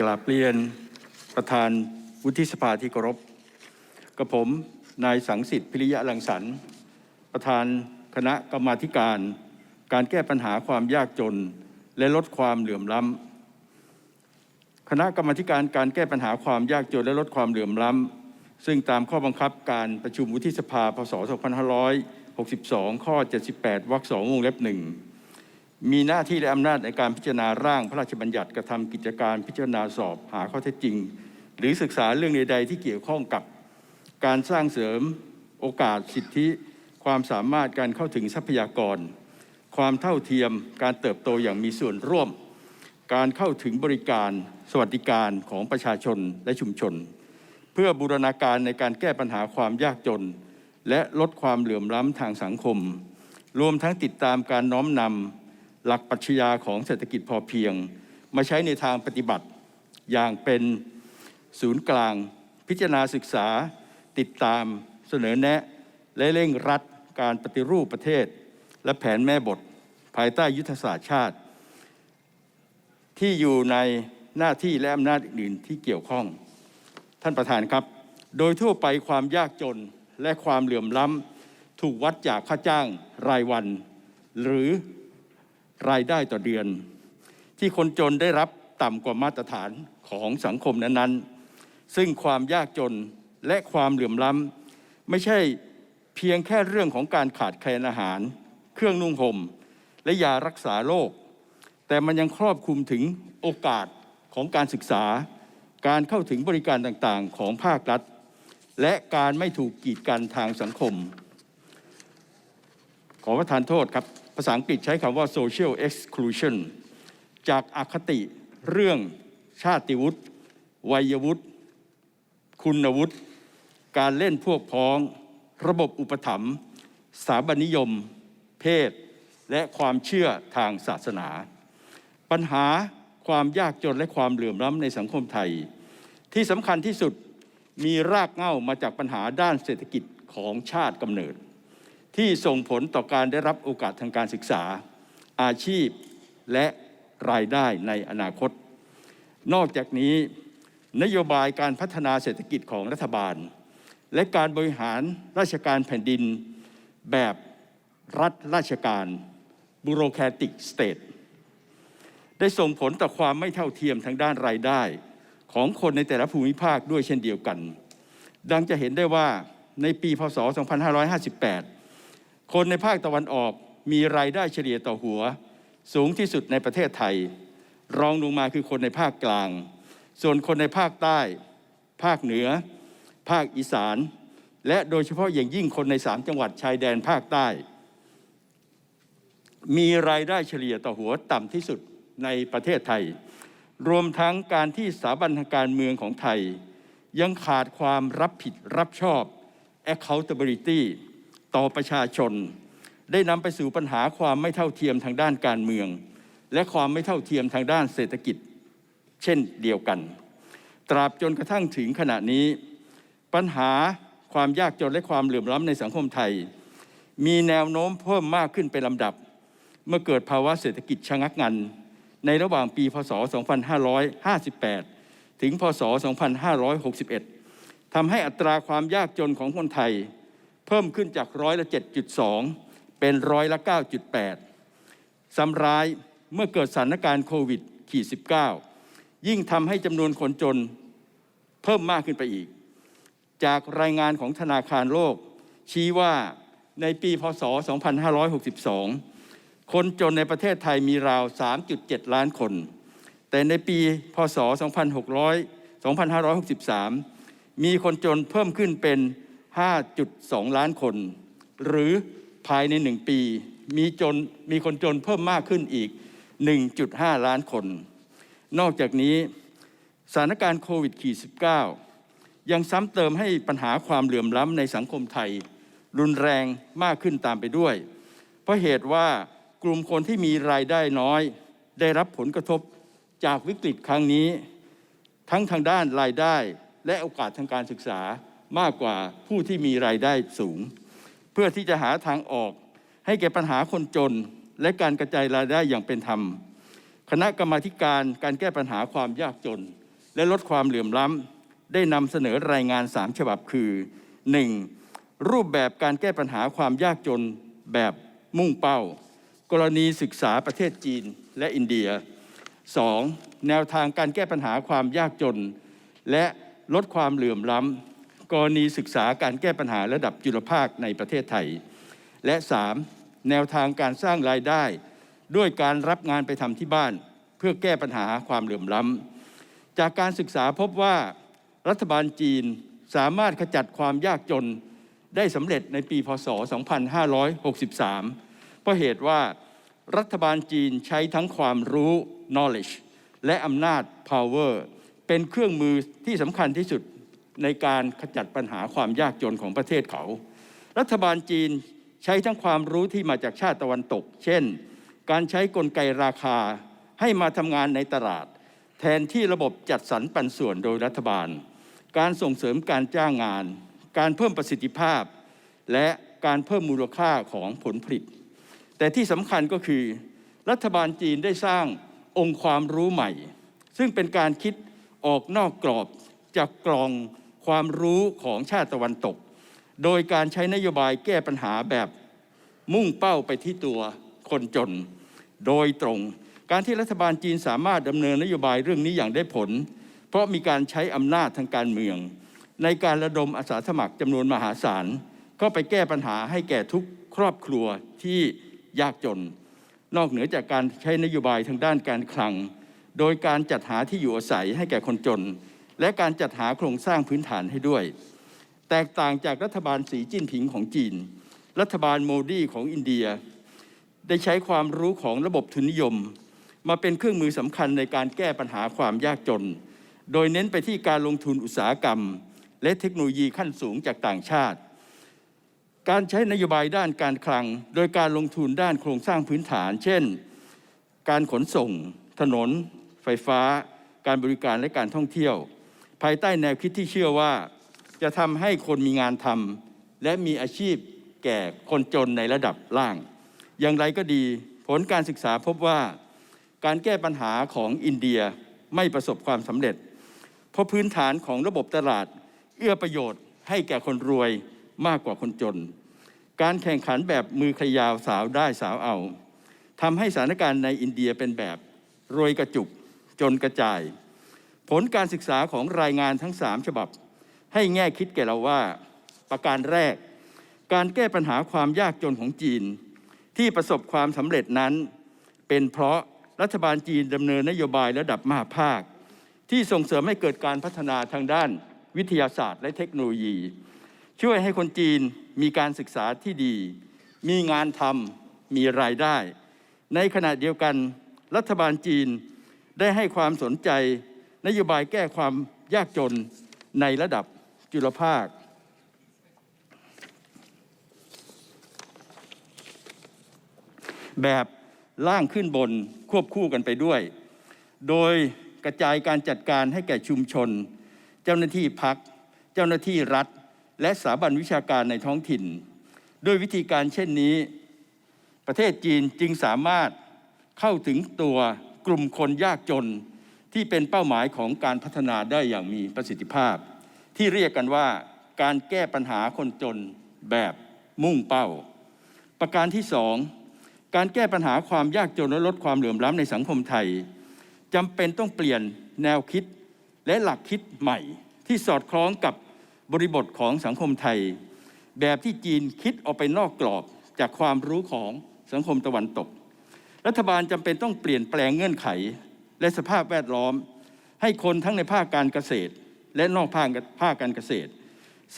กราบเรียนประธานวุฒิสภาที่เคารพกับผมนายสังสิทธิ์พิริยะรังสรรค์ประธานคณะกรรมาธิการ การแก้ปัญหาความยากจน และลดความเหลื่อมล้ำคณะกรรมาธิการการแก้ปัญหาความยากจนและลดความเหลื่อมล้ำซึ่งตามข้อบังคับการประชุมวุฒิสภาพศ 2562 ข้อ 78 วรรค 2 วงเล็บหนึ่ง มีหน้าที่และอำนาจในการพิจารณาร่างพระราชบัญญัติกระทำกิจการพิจารณาสอบหาข้อเท็จจริง หรือศึกษาเรื่องใดๆที่เกี่ยวข้องกับการสร้างเสริมโอกาสสิทธิ ความสามารถการเข้าถึงทรัพยากร ความเท่าเทียมการเติบโตอย่างมีส่วนร่วม การเข้าถึงบริการสวัสดิการของประชาชนและชุมชน เพื่อบูรณาการในการแก้ปัญหาความยากจน และลดความเหลื่อมล้ำทางสังคม รวมทั้งติดตามการน้อมนำ หลักปัชญาของเศรษฐกิจพอเพียง มาใช้ในทางปฏิบัติอย่างเป็นศูนย์กลาง พิจารณาศึกษา ติดตามเสนอแนะ และเร่งรัดการปฏิรูปประเทศ และแผนแม่บท ภายใต้ยุทธศาสตร์ชาติ ที่อยู่ในหน้าที่และอำนาจอื่นที่เกี่ยวข้อง ท่านประธานครับ โดยทั่วไปความยากจนและความเหลื่อมล้ำถูกวัดจากค่าจ้างรายวัน หรือ รายได้ต่อเดือน ที่คนจนได้รับต่ำกว่ามาตรฐานของสังคมนั้นๆ ซึ่งความยากจนและความเหลื่อมล้ำไม่ใช่เพียงแค่เรื่องของการขาดแคลนอาหาร เครื่องนุ่งห่ม และยารักษาโรคแต่มันยังครอบคลุมถึงโอกาสของการศึกษา การเข้าถึงบริการต่างๆ ของภาครัฐ และการไม่ถูกกีดกันทางสังคม ขอประทานโทษครับ ภาษาอังกฤษใช้คำว่า social exclusion จากอาคติเรื่องชาติวุฒิวัยวุฒิคุณวุฒิการเล่นพวกพ้อง ระบบอุปถัมภ์สถาบันนิยม เพศ และความเชื่อทางศาสนา ปัญหาความยากจนและความเหลื่อมล้ำในสังคมไทย ที่สำคัญที่สุดมีรากเหง้ามาจากปัญหาด้านเศรษฐกิจของชาติกำเนิด ที่ส่งผลต่อการได้รับโอกาสทางการศึกษา อาชีพและรายได้ในอนาคต นอกจากนี้ นโยบายการพัฒนาเศรษฐกิจของรัฐบาล และการบริหารราชการแผ่นดิน แบบรัฐราชการบูโรแคติกสเตทได้ส่งผลต่อความไม่เท่าเทียมทางด้านรายได้ ของคนในแต่ละภูมิภาคด้วยเช่นเดียวกัน ดังจะเห็นได้ว่าในปีพศ 2558 คนในภาคตะวันออกมีรายได้เฉลี่ยต่อหัว สูงที่สุดในประเทศไทย รองลงมาคือคนในภาคกลาง ส่วนคนในภาคใต้ ภาคเหนือ ภาคอีสาน และโดยเฉพาะอย่างยิ่งคนในสามจังหวัดชายแดนภาคใต้ มีรายได้เฉลี่ยต่อหัวต่ำที่สุดในประเทศไทย รวมทั้งการที่สถาบันทางการเมืองของไทย ยังขาดความรับผิดรับชอบ accountability ต่อประชาชน ได้นำไปสู่ปัญหาความไม่เท่าเทียมทางด้านการเมือง และความไม่เท่าเทียมทางด้านเศรษฐกิจ เช่นเดียวกัน ตราบจนกระทั่งถึงขณะนี้ ปัญหาความยากจนและความเหลื่อมล้ำในสังคมไทย มีแนวโน้มเพิ่มมากขึ้นเป็นลำดับ เมื่อเกิดภาวะเศรษฐกิจชะงักงัน ในระหว่างปีพศ 2558 ถึงพศ 2561ทำให้อัตราความยากจนของคนไทย เพิ่มขึ้นจากร้อยละ 7.2 เป็นร้อยละ 9.8 ซ้ำร้ายเมื่อเกิดสถานการณ์โควิดขีด19 ยิ่งทำให้จำนวนคนจนเพิ่มมากขึ้นไปอีก จากรายงานของธนาคารโลก ชี้ว่าในปีพศ 2562 คนจนในประเทศไทยมีราว 3.7 ล้านคน แต่ในปีพศ 2600 2563 มีคนจนเพิ่มขึ้นเป็น 5.2 ล้านคน หรือภายใน 1 ปี มีจนมีคนจนเพิ่มมากขึ้นอีก 1.5 ล้านคน นอกจากนี้สถานการณ์โควิด 19 ยังซ้ำเติมให้ปัญหาความเหลื่อมล้ำในสังคมไทย รุนแรงมากขึ้นตามไปด้วย เพราะเหตุว่ากลุ่มคนที่มีรายได้น้อย ได้รับผลกระทบจากวิกฤตครั้งนี้ ทั้งทางด้านรายได้และโอกาสทางการศึกษา มากกว่าผู้ที่มีรายได้สูง เพื่อที่จะหาทางออก ให้แก่ปัญหาคนจน และการกระจายรายได้อย่างเป็นธรรม คณะกรรมาการการแก้ปัญหาความยากจน และลดความเหลื่อมล้ำได้นำเสนอรายงาน 3 ฉบับคือ 1. รูปแบบการแก้ปัญหาความยากจนแบบมุ่งเป้า กรณีศึกษาประเทศจีนและอินเดีย 2. แนวทางการแก้ปัญหาความยากจน และลดความเหลื่อมล้ำ กรณีศึกษาการแก้ปัญหาระดับจุลภาคในประเทศไทย และ 3. แนวทางการสร้างรายได้ ด้วยการรับงานไปทำที่บ้าน เพื่อแก้ปัญหาความเหลื่อมล้ำจากการศึกษาพบว่ารัฐบาลจีนสามารถขจัดความยากจนได้สำเร็จในปีพศ 2563 เพราะเหตุว่ารัฐบาลจีนใช้ทั้งความรู้ knowledge และอำนาจ power เป็นเครื่องมือที่สำคัญที่สุด ในการขจัดปัญหาความยากจนของประเทศเขา รัฐบาลจีนใช้ทั้งความรู้ที่มาจากชาติตะวันตก เช่น การใช้กลไกราคาให้มาทำงานในตลาด แทนที่ระบบจัดสรรปันส่วนโดยรัฐบาล การส่งเสริมการจ้างงาน การเพิ่มประสิทธิภาพ และการเพิ่มมูลค่าของผลผลิต แต่ที่สำคัญก็คือ รัฐบาลจีนได้สร้างองค์ความรู้ใหม่ ซึ่งเป็นการคิดออกนอกกรอบจากกลอง ความรู้ของชาติตะวันตก โดยการใช้นโยบายแก้ปัญหาแบบมุ่งเป้าไปที่ตัวคนจน โดยตรง การที่รัฐบาลจีนสามารถดำเนินนโยบายเรื่องนี้อย่างได้ผล เพราะมีการใช้อำนาจทางการเมือง ในการระดมอาสาสมัครจำนวนมหาศาลเข้าไปแก้ปัญหาให้แก่ทุกครอบครัวที่ยากจน นอกเหนือจากการใช้นโยบายทางด้านการคลัง โดยการจัดหาที่อยู่อาศัยให้แก่คนจน และการจัดหาโครงสร้างพื้นฐานให้ด้วย แตกต่างจากรัฐบาลสีจิ้นผิงของจีน รัฐบาลโมดีของอินเดีย ได้ใช้ความรู้ของระบบทุนนิยม มาเป็นเครื่องมือสำคัญในการแก้ปัญหาความยากจน โดยเน้นไปที่การลงทุนอุตสาหกรรม และเทคโนโลยีขั้นสูงจากต่างชาติ การใช้นโยบายด้านการคลัง โดยการลงทุนด้านโครงสร้างพื้นฐาน เช่น การขนส่ง ถนน ไฟฟ้า การบริการและการท่องเที่ยว ภายใต้แนวคิดที่เชื่อว่า จะทำให้คนมีงานทำและมีอาชีพแก่คนจนในระดับล่าง อย่างไรก็ดีผลการศึกษาพบว่าการแก้ปัญหาของอินเดียไม่ประสบความสำเร็จ เพราะพื้นฐานของระบบตลาด เอื้อประโยชน์ให้แก่คนรวยมากกว่าคนจน การแข่งขันแบบมือขยาวสาวได้สาวเอาทำให้สถานการณ์ในอินเดียเป็นแบบรวยกระจุกจนกระจาย ผลการศึกษาของรายงานทั้ง 3 ฉบับ ให้แง่คิดแก่เราว่า ประการแรก การแก้ปัญหาความยากจนของจีน ที่ประสบความสำเร็จนั้น เป็นเพราะรัฐบาลจีนดำเนินนโยบายระดับมหาภาค ที่ส่งเสริมให้เกิดการพัฒนาทางด้านวิทยาศาสตร์และเทคโนโลยี ช่วยให้คนจีนมีการศึกษาที่ดี มีงานทำมีรายได้ ในขณะเดียวกัน รัฐบาลจีนได้ให้ความสนใจ นโยบายแก้ความยากจนในระดับจุลภาค แบบล่างขึ้นบนควบคู่กันไปด้วย โดยกระจายการจัดการให้แก่ชุมชน เจ้าหน้าที่พัก เจ้าหน้าที่รัฐ และสถาบันวิชาการในท้องถิ่น ด้วยวิธีการเช่นนี้ ประเทศจีนจึงสามารถเข้าถึงตัวกลุ่มคนยากจน ที่เป็นเป้าหมายของการพัฒนาได้อย่างมีประสิทธิภาพ ที่เรียกกันว่าการแก้ปัญหาคนจนแบบมุ่งเป้า ประการที่สองการแก้ปัญหาความยากจนและลดความเหลื่อมล้ำในสังคมไทยจำเป็นต้องเปลี่ยนแนวคิดและหลักคิดใหม่ ที่สอดคล้องกับบริบทของสังคมไทย แบบที่จีนคิดออกไปนอกกรอบจากความรู้ของสังคมตะวันตก รัฐบาลจำเป็นต้องเปลี่ยนแปลงเงื่อนไข และสภาพแวดล้อม ให้คนทั้งในภาคการเกษตร และนอกภาคภาคการเกษตร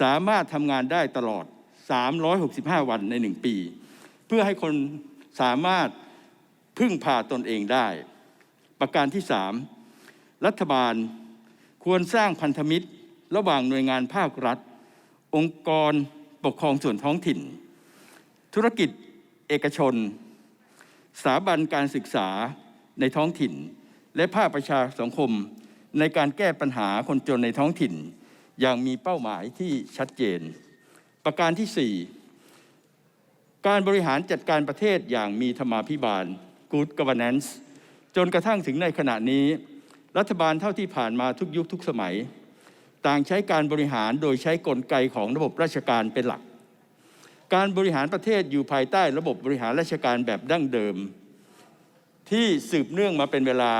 สามารถทำงานได้ตลอด 365 วันในหนึ่งปี เพื่อให้คนสามารถพึ่งพาตนเองได้ ประการที่ 3 รัฐบาลควรสร้างพันธมิตร ระหว่างหน่วยงานภาครัฐ องค์กรปกครองส่วนท้องถิ่น ธุรกิจเอกชน สถาบันการศึกษาในท้องถิ่น และภาคประชาสังคม ในการแก้ปัญหาคนจนในท้องถิ่น อย่างมีเป้าหมายที่ชัดเจน ประการที่ 4 การบริหารจัดการประเทศอย่างมีธรรมาภิบาล Good Governance จนกระทั่งถึงในขณะนี้ รัฐบาลเท่าที่ผ่านมาทุกยุคทุกสมัย ต่างใช้การบริหารโดยใช้กลไกของระบบราชการเป็นหลัก การบริหารประเทศอยู่ภายใต้ระบบบริหารราชการแบบดั้งเดิม ที่สืบเนื่องมาเป็นเวลา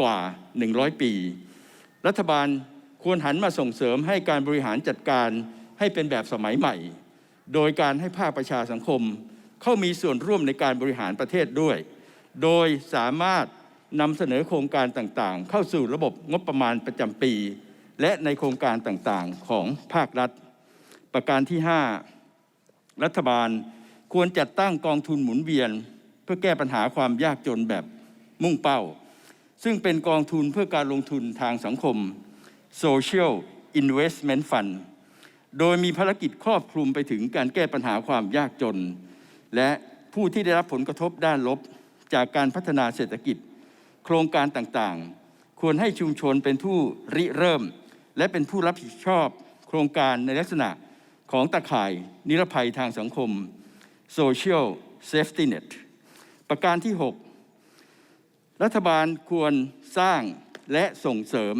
กว่า 100 ปี รัฐบาลควรหันมาส่งเสริมให้การบริหารจัดการให้เป็นแบบสมัยใหม่ โดยการให้ภาคประชาสังคม เข้ามีส่วนร่วมในการบริหารประเทศด้วย โดยสามารถนำเสนอโครงการต่างๆ เข้าสู่ระบบงบประมาณประจำปี และในโครงการต่างๆ ของภาครัฐ ประการที่ 5 รัฐบาลควรจัดตั้งกองทุนหมุนเวียน เพื่อแก้ปัญหาความยากจนแบบมุ่งเป้า ซึ่งเป็นกองทุนเพื่อการลงทุนทางสังคม Social Investment Fund โดยมีภารกิจครอบคลุมไปถึงการแก้ปัญหาความยากจน และผู้ที่ได้รับผลกระทบด้านลบจากการพัฒนาเศรษฐกิจ โครงการต่างๆ ควรให้ชุมชนเป็นผู้ริเริ่ม และเป็นผู้รับผิดชอบ โครงการในลักษณะของตะข่ายนิรภัยทางสังคม Social Safety Net ประการที่ 6 รัฐบาลควรสร้างและส่งเสริม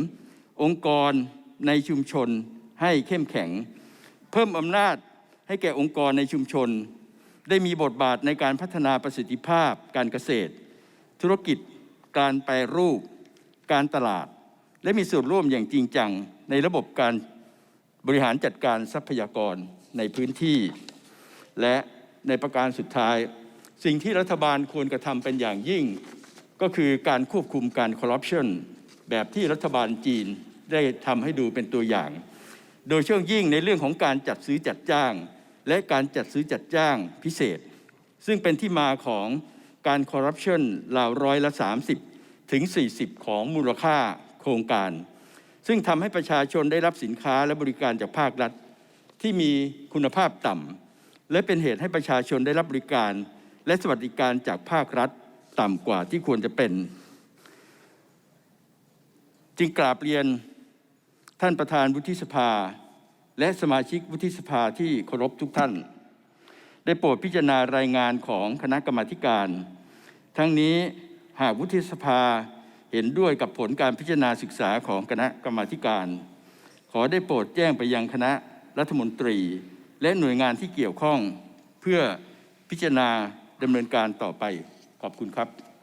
องค์กรในชุมชนให้เข้มแข็ง เพิ่มอำนาจให้แก่องค์กรในชุมชน ได้มีบทบาทในการพัฒนาประสิทธิภาพการเกษตร ธุรกิจ การแปรรูป การตลาด และมีส่วนร่วมอย่างจริงจังในระบบการบริหารจัดการทรัพยากรในพื้นที่ และในประการสุดท้าย สิ่งที่รัฐบาลควรกระทำเป็นอย่างยิ่ง ก็คือการควบคุมการคอร์รัปชันแบบที่รัฐบาลจีนได้ทำให้ดูเป็นตัวอย่าง โดยเชื่องยิ่งในเรื่องของการจัดซื้อจัดจ้าง และการจัดซื้อจัดจ้างพิเศษ ซึ่งเป็นที่มาของการคอร์รัปชันราวร้อยละ 30 ถึง 40 ของมูลค่าโครงการ ซึ่งทำให้ประชาชนได้รับสินค้าและบริการจากภาครัฐ ที่มีคุณภาพต่ำและเป็นเหตุให้ประชาชนได้รับบริการ และสวัสดิการจากภาครัฐ ต่ำกว่าที่ควรจะเป็น จึงกราบเรียนท่านประธานวุฒิสภา และสมาชิกวุฒิสภาที่เคารพทุกท่าน ได้โปรดพิจารณารายงานของคณะกรรมาการ ทั้งนี้หากวุฒิสภาเห็นด้วยกับผลการพิจารณาศึกษาของคณะกรรมาการ ขอได้โปรดแจ้งไปยังคณะรัฐมนตรี และหน่วยงานที่เกี่ยวข้องเพื่อพิจารณาดำเนินการต่อไป ขอบคุณครับ